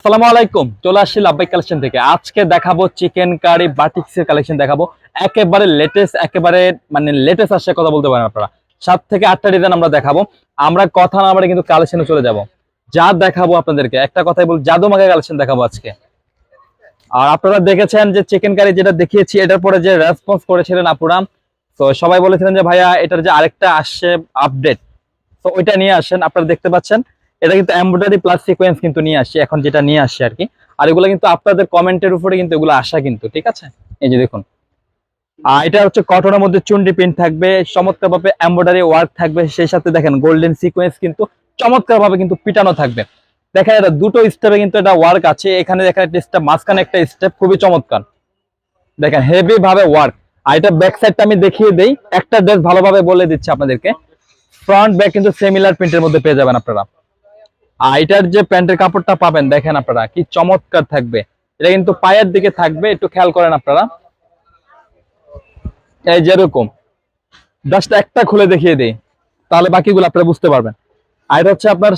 আসসালামু আলাইকুম, চলে আসছি লাভবাই কালেকশন থেকে। আজকে দেখাবো চিকেন কারি বাটিক্সের কালেকশন দেখাবো। একেবারে লেটেস্ট একেবারে মানে লেটেস্ট আসছে কথা বলতে পারেন আপনারা। সাত থেকে আটটা ডিজাইন আমরা দেখাবো। আমরা কথা না কিন্তু কালেকশনে চলে যাব। যা দেখাবো আপনাদেরকে, একটা কথাই বল জাদু মাগে কালেকশন দেখাবো আজকে। আর আপনারা দেখেছেন যে চিকেন কারি যেটা দেখিয়েছি, এটার পরে যে রেসপন্স করেছিলেন আপুরা, তো সবাই বলেছিলেন যে ভাইয়া এটার যে আরেকটা আসছে আপডেট তো ওইটা নিয়ে আসেন, আপনারা দেখতে পাচ্ছেন। এটা কিন্তু এমব্রয়ডারি প্লাস সিকোয়েন্স কিন্তু নিয়ে আসছে এখন যেটা নিয়ে আসছে আর কি আর এগুলো কিন্তু আপনাদের কমেন্টের উপরে কিন্তু এগুলো আসা কিন্তু, ঠিক আছে? এই যে দেখুন। আর এটা হচ্ছে কটনের মধ্যে চুন্ডি প্রিন্ট থাকবে চমৎকার ভাবে এমব্রয়ডারি ওয়ার্ক থাকবে, সেই সাথে দেখেন গোল্ডেন সিকোয়েন্স কিন্তু চমৎকার ভাবে কিন্তু পিটানো থাকবে। দেখেন এটা দুটো স্টেপে কিন্তু এটা ওয়ার্ক আছে, এখানে দেখেন একটা স্টেপ মাঝখানে একটা স্টেপ খুবই চমৎকার। দেখেন হেভি ভাবে ওয়ার্ক আর এটা ব্যাক সাইডটা আমি দেখিয়ে দেই, একটা ড্রেস ভালোভাবে বলে দিচ্ছি আপনাদেরকে। ফ্রন্ট ব্যাক কিন্তু সিমিলার প্রিন্টের মধ্যে পেয়ে যাবেন আপনারা। আর এটার যে প্যান্টের কাপড়টা পাবেন, দেখেন আপনারা, কি চমৎকার থাকবে। এটা কিন্তু পায়ের দিকে থাকবে, একটু খেয়াল করেন আপনারা। এই যেরকম জাস্ট একটা খুলে দেখিয়ে দিই, তাহলে বাকিগুলো আপনারা বুঝতে পারবেন। আর হচ্ছে আপনার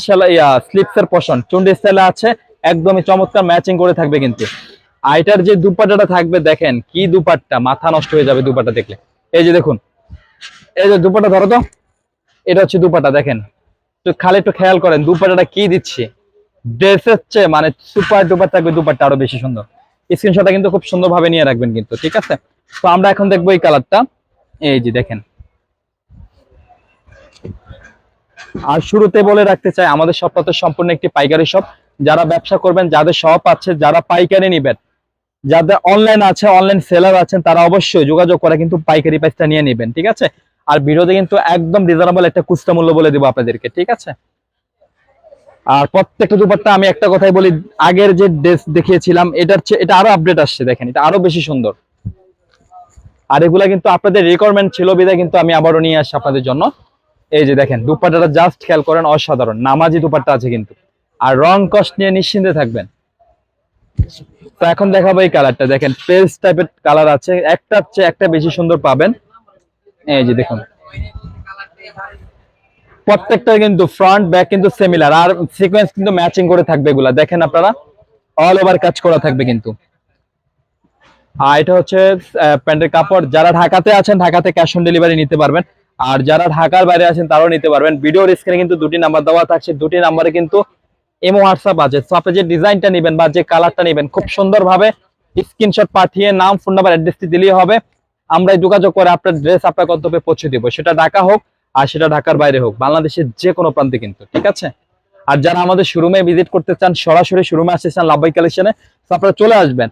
স্লিপস এর পশন চুন্ডি স্টাইলে আছে, একদমই চমৎকার ম্যাচিং করে থাকবে কিন্তু। আর এটার যে দুপাট্টাটা থাকবে, দেখেন কি দুপাট্টা, মাথা নষ্ট হয়ে যাবে দুপাট্টা দেখলে। এই যে দেখুন, এই যে দুপাট্টা ধরো তো, এটা হচ্ছে দুপাট্টা দেখেন। খালি একটু খেয়াল করেন দুপাট্টাটা কি দিচ্ছে? ড্রেসের চেয়ে মানে সুপার ডুপার থাকবে দুপাট্টা আরও বেশি সুন্দর। স্ক্রিনশটটা কিন্তু খুব সুন্দরভাবে নিয়ে রাখবেন কিন্তু, ঠিক আছে? তো আমরা এখন দেখব এই কালারটা এই যে দেখেন। আর শুরুতে বলে রাখতে চাই, আমাদের শপটা তো সম্পূর্ণ একটি পাইকারি শপ যারা ব্যবসা করবেন, যাদের শপ আছে, যারা পাইকারি নিবেন, যাদের অনলাইন আছে অনলাইন সেলার আছেন, তারা অবশ্যই যোগাযোগ করে কিন্তু পাইকারি প্রাইসটা নিয়ে নেবেন, ঠিক আছে? আর ভিডিওতে কিন্তু একদম রিজনেবল একটা কুস্তা মূল্য বলে দেবো আপনাদেরকে, ঠিক আছে? আর প্রত্যেকটা দুপাট্টা আমি একটা কথাই বলি, আগের যে ড্রেস দেখিয়েছিলাম, এটার এটা আরও আপডেট আসছে, দেখেন, এটা আরও বেশি সুন্দর। আর এগুলা কিন্তু আপনাদের রিকোয়ারমেন্ট ছিল, বিদায় কিন্তু আমি আবারও নিয়ে আসছি আপনাদের জন্য। এই যে দেখেন, দুপাট্টাটা জাস্ট খেয়াল করেন, অসাধারণ, নামাজি দুপাট্টা আছে কিন্তু। আর রং কস্ট নিয়ে নিশ্চিন্তে থাকবেন। তো এখন দেখাবো এই কালারটা দেখেন পেস্ট টাইপের কালার আছে, একটার চেয়ে একটা বেশি সুন্দর পাবেন। এই যে দেখুন। প্রত্যেকটা কিন্তু ফ্রন্ট ব্যাক কিন্তু সিমিলার আর সিকোয়েন্স কিন্তু ম্যাচিং করে থাকবে এগুলা। দেখেন আপনারা অল ওভার কাজ করা থাকবে কিন্তু। আর এটা হচ্ছে প্যান্টের কাপড়। যারা ঢাকাতে আছেন, ঢাকাতে ক্যাশ অন ডেলিভারি নিতে পারবেন। আর যারা ঢাকার বাইরে আছেন, তারাও নিতে পারবেন। ভিডিওর স্ক্রিনে কিন্তু দুটি নাম্বার দেওয়া থাকছে। দুটি নাম্বারে কিন্তু এমো হোয়াটসঅ্যাপ আছে। তো আপনি যে ডিজাইনটা নেবেন বা যে কালারটা নেবেন, খুব সুন্দরভাবে স্ক্রিনশট পাঠিয়ে নাম ফোন নাম্বার অ্যাড্রেসটি দিলেই হবে। আমরা যোগাযোগ করে আপনার ড্রেস আপনার গন্তব্যে পৌঁছে দিব। সেটা ঢাকা হোক আর সেটা ঢাকার বাইরে হোক, বাংলাদেশের যে কোনো প্রান্তে কিন্তু, ঠিক আছে? আর যারা আমাদের শোরুমে ভিজিট করতে চান, সরাসরি শোরুমে আসতে চান লাভবাই কালেকশনে আপনারা চলে আসবেন।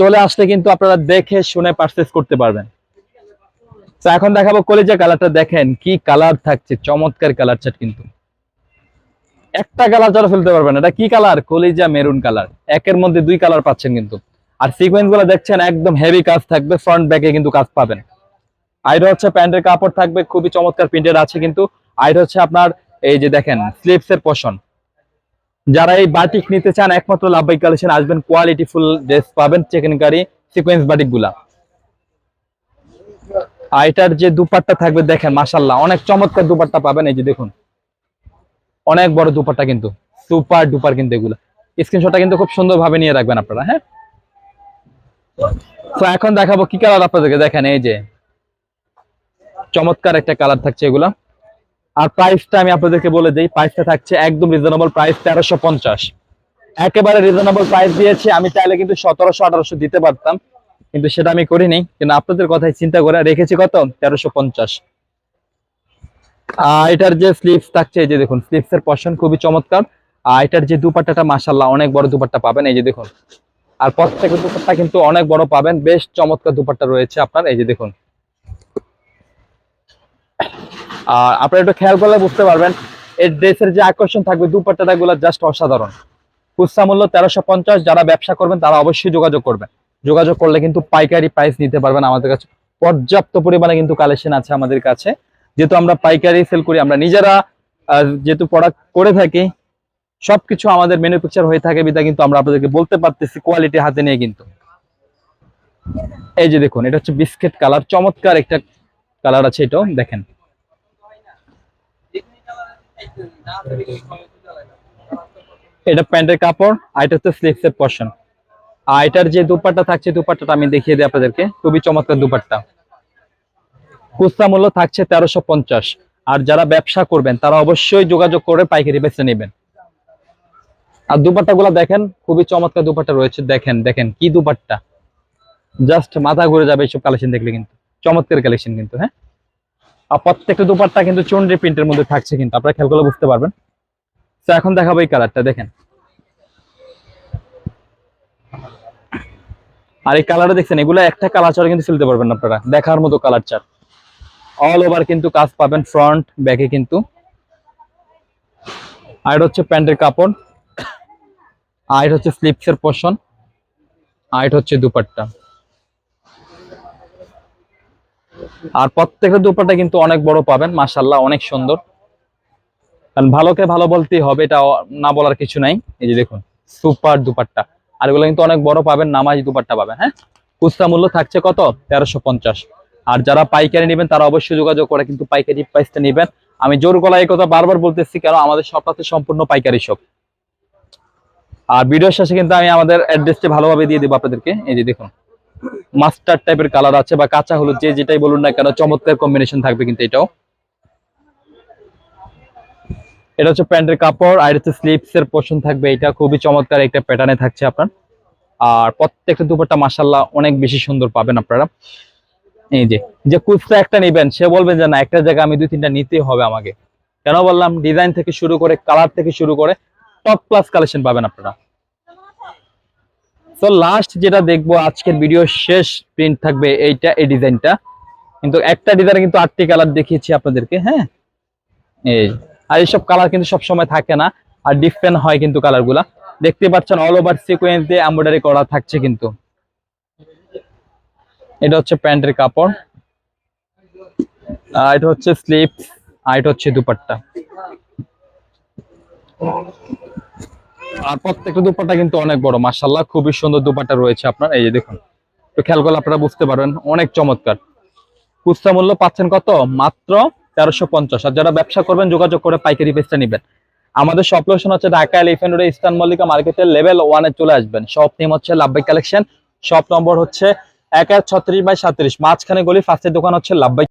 চলে আসলে কিন্তু আপনারা দেখে শুনে পারচেস করতে পারবেন। তো এখন দেখাবো কলেজের কালারটা দেখেন কি কালার থাকছে, চমৎকার কালার চাট কিন্তু। একটা কালার যারা ফেলতে পারবেন এটা কি কালার কলিজা মেরুন কালার একের মধ্যে দুই কালার পাচ্ছেন কিন্তু। আর সিকোয়েন্সগুলো দেখছেন, একদম হেভি কাজ থাকবে ফ্রন্ট ব্যাকে কিন্তু কাজ পাবেন। আইটা হচ্ছে প্যান্টের কাপড় থাকবে, খুবই চমৎকার প্রিন্টের আছে কিন্তু। আইটা হচ্ছে আপনার, এই যে দেখেন স্লিপস এর পোষণ যারা এই বাটিক নিতে চান, একমাত্র লাভবাই কালেকশন আসবেন কোয়ালিটি ফুল ড্রেস পাবেন চিকেন কারি সিকোয়েন্স বাটিকগুলা। আর এটার যে দুপাট্টা থাকবে, দেখেন মাসাল্লাহ অনেক চমৎকার দুপাট্টা পাবেন, এই যে দেখুন। অনেক বড় দুপাট্টা কিন্তু সুপার ডুপার কিন্তু এগুলো। স্ক্রিনশটটা কিন্তু খুব সুন্দরভাবে নিয়ে রাখবেন আপনারা হ্যাঁ? তো এখন দেখাবো কি কালার আপনাদেরকে দেখেন এই যে। চমৎকার একটা কালার থাকছে এগুলা। আর প্রাইসটা আমি আপনাদেরকে বলে দিই প্রাইসটা থাকছে একদম রিজনেবল প্রাইস তেরোশো পঞ্চাশ। একেবারে রিজনেবল প্রাইস দিয়েছি আমি চাইলে কিন্তু সতেরোশো আঠারোশো দিতে পারতাম। কিন্তু সেটা আমি করিনি কিন্তু আপনাদের কথাই চিন্তা করে রেখেছি কত? তেরোশো পঞ্চাশ। আহ, এটার যে স্লিপস থাকছে এই যে দেখুন স্লিপস এর পশন খুবই চমৎকার। আর এটার যে দুপাট্টাটা মাসাল্লাহ অনেক বড় দুপাট্টা পাবেন। এই যে দেখুন আর প্রত্যেকের দুপাট্টা কিন্তু অনেক বড় পাবেন। বেশ চমৎকার দুপাট্টা রয়েছে আপনার। এই যে দেখুন। আর আপনারা একটু খেয়াল করলে বুঝতে পারবেন, এই ড্রেসের যে আকর্ষণ থাকবে দুপাট্টাটা গুলো জাস্ট অসাধারণ। খুচরা মূল্য তেরোশো পঞ্চাশ, যারা ব্যবসা করবেন তারা অবশ্যই যোগাযোগ করবেন। যোগাযোগ করলে কিন্তু পাইকারি প্রাইস নিতে পারবেন আমাদের কাছে। পর্যাপ্ত পরিমাণে কিন্তু কালেকশন আছে আমাদের কাছে। যেহেতু আমরা পাইকারি সেল করি, আমরা নিজেরা যেহেতু প্রোডাক্ট করে থাকি সবকিছু আমাদের ম্যানুফ্যাকচার হয়ে থাকে বিধা কিন্তু আমরা আপনাদেরকে বলতে পারতেছি কোয়ালিটি হাতে নিয়ে কিন্তু। এই যে দেখুন, এটা হচ্ছে বিস্কিট কালার চমৎকার একটা কালার আছে এটাও, দেখেন। এটা প্যান্টের কাপড়, আর এটা হচ্ছে স্লিপসের পোর্শন আর এটার যে দুপাট্টা থাকছে, দুপাট্টাটা আমি দেখিয়ে দিই আপনাদেরকে। খুবই চমৎকার দুপাট্টা। কুস্তা মূল্য থাকছে তেরোশো পঞ্চাশ। আর যারা ব্যবসা করবেন, তারা অবশ্যই যোগাযোগ করে পাইকারি বেচে নেবেন। আর দুপাট্টা গুলা দেখেন, খুবই চমৎকার দুপাট্টা রয়েছে। দেখেন দেখেন কি দুপাট্টা। জাস্ট মাথা ঘুরে যাবে এইসব কালেকশন দেখলে কিন্তু। চমৎকার কালেকশন কিন্তু হ্যাঁ? আর প্রত্যেকটা দুপাট্টা কিন্তু চন্ডি প্রিন্টের মধ্যে থাকছে কিন্তু, আপনারা খেয়াল করলে বুঝতে পারবেন। তো এখন দেখাবো এই কালারটা দেখেন। আর এই কালারটা দেখছেন, এগুলো একটা কালার ছাড়া কিন্তু ফেলতে পারবেন আপনারা। দেখার মতো কালার চার অল ওভার কিন্তু কাজ পাবেন ফ্রন্ট ব্যাকে কিন্তু। আর হচ্ছে প্যান্টের কাপড়। আর এটা হচ্ছে স্লিপসের পোর্শন আর এটা হচ্ছে দুপাট্টা। আর প্রত্যেকটা দুপাট্টা কিন্তু অনেক বড় পাবেন মাশাল্লাহ অনেক সুন্দর। কারণ ভালোকে ভালো বলতেই হবে, এটা না বলার কিছু নাই। এই যে দেখুন, সুপার দুপাট্টা। আর এগুলো কিন্তু অনেক বড় পাবেন, নামাজ দুপাট্টা পাবেন হ্যাঁ? কুস্তা মূল্য থাকছে কত? তেরোশো আর যারা পাইকারি নেবেন, তারা অবশ্যই যোগাযোগ করে কিন্তু পাইকারি প্রাইসটা নেবেন। আমি জোর গলায় এই কথা বারবার বলতেছি কারণ আমাদের সবটাতে সম্পূর্ণ পাইকারি শপ। আর ভিডিওর শেষে কিন্তু আমি আমাদের অ্যাড্রেসটি ভালোভাবে দিয়ে দেবো আপনাদেরকে। এই যে দেখুন মাস্টার টাইপের কালার আছে বা কাঁচা হলুদ, যে যেটাই বলুন না কেন, চমৎকার কম্বিনেশন থাকবে কিন্তু এটাও। এটা হচ্ছে প্যান্টের কাপড়, আর হচ্ছে স্লিপস এর পোর্শন থাকবে, এটা খুবই চমৎকার একটা প্যাটার্নে থাকছে আপনার। আর প্রত্যেকটা দুপাট্টা মাসাল্লাহ অনেক বেশি সুন্দর পাবেন আপনারা। এই যে যে কুচটা একটা নেবেন, সে বলবেন যে না, একটা জায়গায় আমি দুই তিনটা নিতেই হবে আমাকে। কেন বললাম? ডিজাইন থেকে শুরু করে কালার থেকে শুরু করে টপ ক্লাস কালেকশন পাবেন আপনারা। তো লাস্ট যেটা দেখব, আজকের ভিডিও শেষ প্রিন্ট থাকবে এইটা, এই ডিজাইনটা কিন্তু একটা ডিজাইনে কিন্তু আটটি কালার দেখিয়েছি আপনাদেরকে হ্যাঁ? এই, আর এইসব কালার কিন্তু সব সময় থাকে না, আর ডিফারেন্ট হয় কিন্তু কালারগুলা। দেখতে পাচ্ছেন অল ওভার সিকোয়েন্স দিয়ে এমব্রয়ডারি করা থাকছে কিন্তু। এটা হচ্ছে প্যান্টের কাপড়। আর এটা হচ্ছে স্লিপ আর এটা হচ্ছে দুপাট্টা। আর প্রত্যেকটা দুপাট্টা কিন্তু অনেক বড়। মার্শাল্লাহ খুবই সুন্দর দুপাট্টা রয়েছে আপনার। এই যে দেখুন তো খেয়াল করলে আপনারা বুঝতে পারবেন, অনেক চমৎকার। খুচরা মূল্য পাচ্ছেন কত? মাত্র তেরোশো পঞ্চাশ। আর যারা ব্যবসা করবেন, যোগাযোগ করে পাইকারি পেজটা নেবেন। আমাদের সব লোকেশন হচ্ছে Dhaka elephant road eastern Mallika মার্কেটের লেভেল ওয়ানে চলে আসবেন। শপ নেম হচ্ছে লাভবাই কালেকশন শপ নম্বর হচ্ছে এক এক ছত্রিশ বাই সাত্রিশ। মাঝখানে গলি ফার্স্টের দোকান হচ্ছে লাভবাই